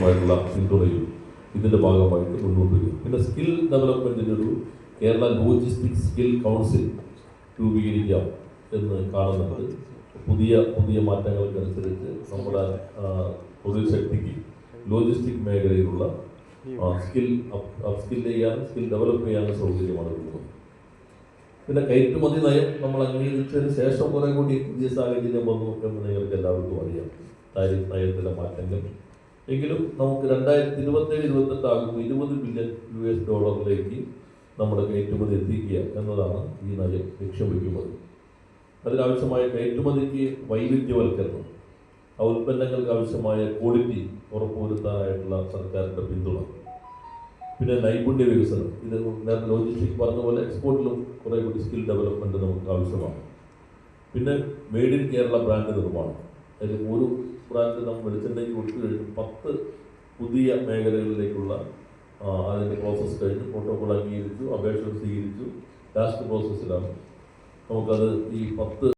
ആവശ്യമായിട്ടുള്ള പിന്തുണയും ഇതിന്റെ ഭാഗമായിട്ട് മുന്നോട്ട് വരും. പിന്നെ സ്കിൽ ഡെവലപ്മെന്റിന്റെ ഒരു കേരള ലോജിസ്റ്റിക് സ്കിൽ കൗൺസിൽ രൂപീകരിക്കാം എന്ന് കാണുന്നുണ്ട്. പുതിയ പുതിയ മാറ്റങ്ങൾക്കനുസരിച്ച് നമ്മുടെ തൊഴിൽ ശക്തിക്ക് ലോജിസ്റ്റിക് മേഖലയിലുള്ള സ്കിൽ സ്കിൽ ചെയ്യാനും സ്കിൽ ഡെവലപ്പ് ചെയ്യാനും സൗകര്യമാണ് കൊടുക്കുന്നത് പിന്നെ കയറ്റുമതി നയം നമ്മൾ അംഗീകരിച്ചതിന് ശേഷം കുറേ കൂടി പുതിയ സാഹചര്യം വന്നു എന്ന് നിങ്ങൾക്ക് എല്ലാവർക്കും അറിയാം. താരിഫ് നയത്തിലെ മാറ്റങ്ങൾ എങ്കിലും നമുക്ക് രണ്ടായിരത്തി ഇരുപത്തേഴ് ഇരുപത്തെട്ട് ആകുമ്പോൾ ഇരുപത് ബില്യൺ യു എസ് ഡോളറിലേക്ക് നമ്മുടെ കയറ്റുമതി എത്തിക്കുക എന്നതാണ് ഈ നയം ലക്ഷ്യം വയ്ക്കുന്നത്. അതിനാവശ്യമായ കയറ്റുമതിക്ക് വൈവിധ്യവൽക്കരണം ആ ഉൽപ്പന്നങ്ങൾക്ക് ആവശ്യമായ ക്വാളിറ്റി ഉറപ്പുവരുത്താനായിട്ടുള്ള സർക്കാരിന്റെ പിന്തുണ. പിന്നെ നൈപുണ്യ വികസനം ഇത് നേരത്തെ ലോജിസ്റ്റിക് പറഞ്ഞ പോലെ എക്സ്പോർട്ടിലും കുറേ കൂടി സ്കിൽ ഡെവലപ്മെന്റ് നമുക്ക് ആവശ്യമാണ്. പിന്നെ മെയ്ഡ് ഇൻ കേരള ബ്രാൻഡ് നിർമ്മാണം. അതിൽ ഒരു ബ്രാൻഡ് നമ്മൾ വെളിച്ചെണ്ണയ്ക്ക് കൊടുത്തു കഴിഞ്ഞ് പത്ത് പുതിയ മേഖലകളിലേക്കുള്ള അതിന്റെ പ്രോസസ്സ് കഴിഞ്ഞ്. പ്രോട്ടോകോൾ അംഗീകരിച്ചു അപേക്ഷകൾ സ്വീകരിച്ചു. ലാസ്റ്റ് പ്രോസസ്സിലാണ് നമുക്കത് ഈ പത്ത്